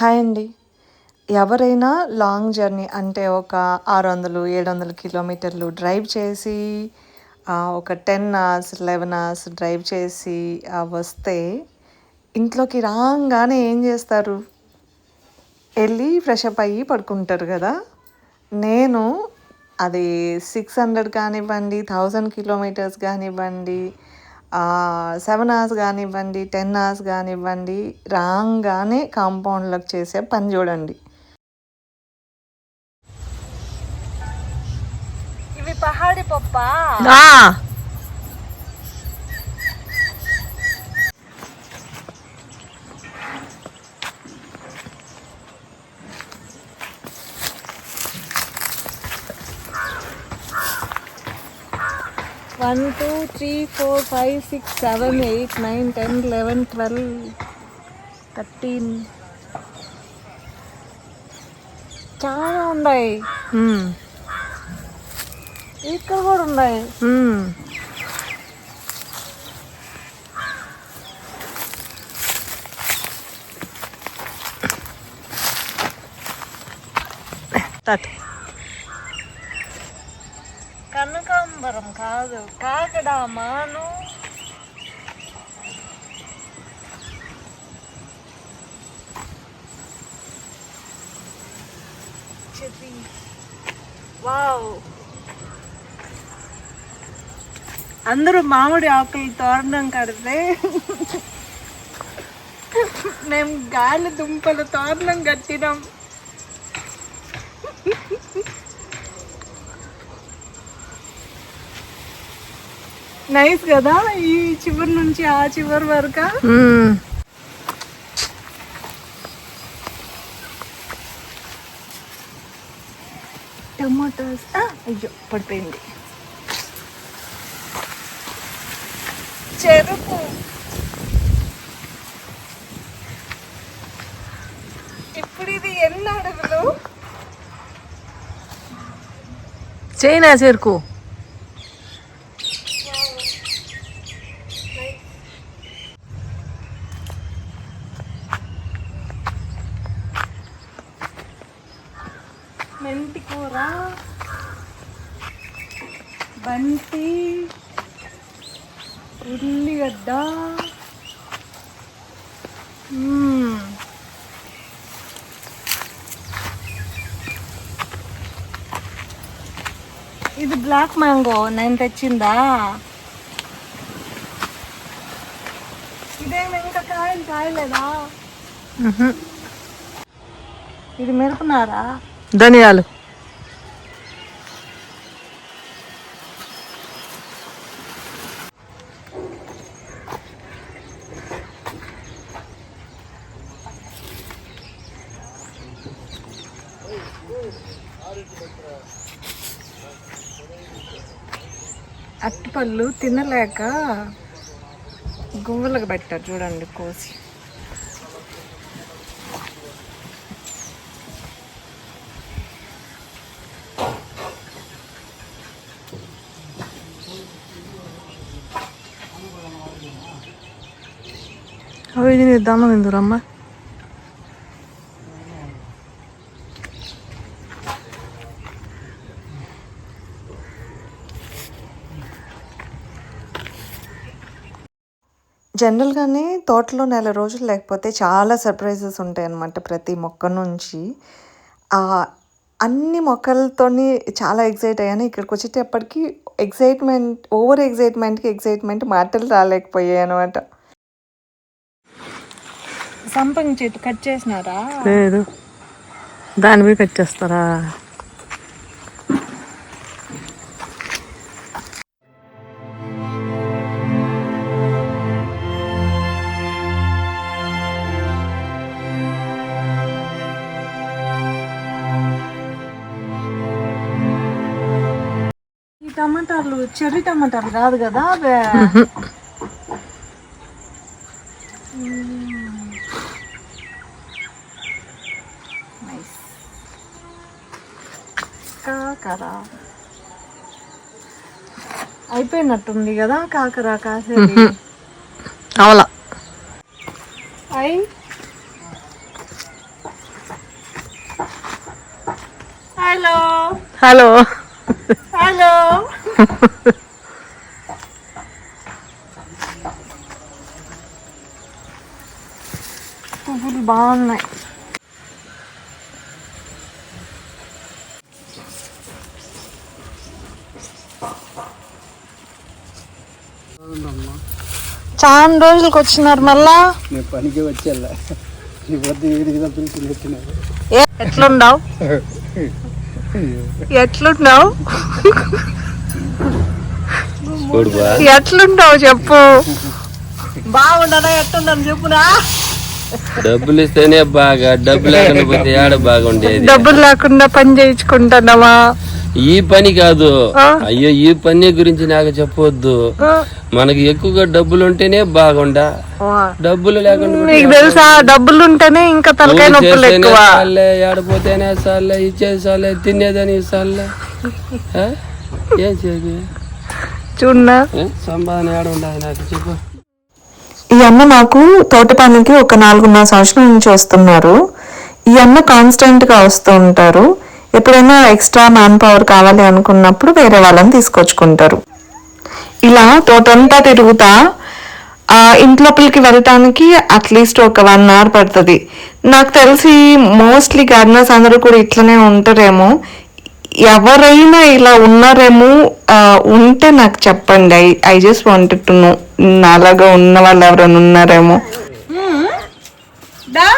Hi అండి. ఎవరైనా long journey అంటే ఒక ఆరు వందలు ఏడు వందల కిలోమీటర్లు డ్రైవ్ చేసి ఒక ten hours eleven hours drive చేసి వస్తే ఇంట్లోకి రాగానే ఏం చేస్తారు? వెళ్ళి ఫ్రెష్ అప్ అయ్యి పడుకుంటారు కదా. నేను అది సిక్స్ హండ్రెడ్ కానివ్వండి థౌజండ్ కిలోమీటర్స్ కానివ్వండి సెవెన్ అవర్స్ కానివ్వండి టెన్ అవర్స్ కానివ్వండి రాగానే కాంపౌండ్లోకి చేసే పని చూడండి. ఇవి పహాడి పప్ప? One two three four five six seven eight nine ten eleven twelve thirteen. చాలా ఉన్నాయి. ఇక్కడ కూడా ఉన్నాయి. కనకాంబరం కాదు. కాకడా మాను. చెప్పి. వావ్. అందరూ మామిడి ఆకులు తోరణం కడితే మేము గాలి దుంపలు తోరణం కట్టినాం. నైస్ కదా ఈ చివరి నుంచి ఆ చివరి వరకు? టమాటోస్. అయ్యో పడిపోయింది. చెరుకు. ఇప్పుడు ఇది ఎన్ని అడుగులు? చైనా చెరుకు. మెంతి కూర బంతి ఉల్లిగడ్డ. ఇది బ్లాక్ మ్యాంగో నేను తెచ్చిందా? ఇదేమి ఇంకా కాయలు కాయలేదా? ఇది మెరుపున్నారా ధనియాలు. అట్టుపళ్ళు తినలేక గువ్వలకు పెట్టారు చూడండి కోసి. అవి తిని దమ్మ తిందురమ్మ జనరల్గానే తోటలో నెల రోజులు లేకపోతే చాలా సర్ప్రైజెస్ ఉంటాయి అన్నమాట ప్రతి మొక్క నుంచి. అన్ని మొక్కలతోని చాలా ఎగ్జైట్ అయ్యాను. ఇక్కడికి వచ్చేటప్పటికి ఎగ్జైట్మెంట్ ఓవర్ ఎగ్జైట్మెంట్కి ఎగ్జైట్మెంట్ మాటలు రాలేకపోయాయి అనమాట సంపంగి చెట్టు కట్ చేసినారా? లేదు. దాని మీద కట్ చేస్తారా? ఈ టమాటాలు చెర్రీ టమాటాలు కాదు కదా కాకర అయిపోయినట్టుంది కదా కాకర కాసేది అవలా. హలో. హలో. హలో. పువ్వులు బాగున్నాయి. చాలా రోజులకు వచ్చినారు మళ్ళా? నేను పనికి వచ్చేలా. నీ వద్ద వీడికి పిలిచి నెట్టినారు? ఎట్లుండవు? చెప్పు. బాగుండదా ఎట్లుండని చెప్పునా? డబ్బులు ఇస్తేనే బాగా డబ్బు లేకపోతే ఏడ బాగుండేది? డబ్బులు లేకుండా పని చేయించుకుంటున్నావా? ఈ పని కాదు? అయ్యో ఈ పని గురించి నాకు చెప్పవద్దు మనకి ఎక్కువగా డబ్బులు ఉంటేనే బాగుండా డబ్బులు లేకుండా తెలుసా డబ్బులు ఉంటేనే ఇంకా తలకాయ ఊరు నొప్పులు చేస్తేనే ఎక్కువ. సాలే ఏడపోతేనే సాలే ఇచ్చేది తినేదని ఆ? ఏం చేయాలి చూడనా? ఏ? సంపాదన ఏడ ఉండదు నాకు చెప్పు. ఈ అన్న నాకు తోట పనికి ఒక నాలుగున్నర సంవత్సరం నుంచి వస్తున్నారు. ఈ అన్న కాన్స్టెంట్గా వస్తూ ఉంటారు. ఎప్పుడైనా ఎక్స్ట్రా మ్యాన్ పవర్ కావాలి అనుకున్నప్పుడు వేరే వాళ్ళని తీసుకొచ్చుకుంటారు. ఇలా తోటంతా తిరుగుతా ఆ ఇంట్లోపలికి వెళ్ళటానికి అట్లీస్ట్ ఒక వన్ అవర్ పడుతుంది. నాకు తెలిసి మోస్ట్లీ గార్డెనర్స్ అందరూ కూడా ఇట్లనే ఉంటారేమో. ఎవరైనా ఇలా ఉన్నారేమో ఉంటే నాకు చెప్పండి. I I just wanted to know నాలాగా ఉన్న వాళ్ళు ఎవరైనా ఉన్నారేమో. దా.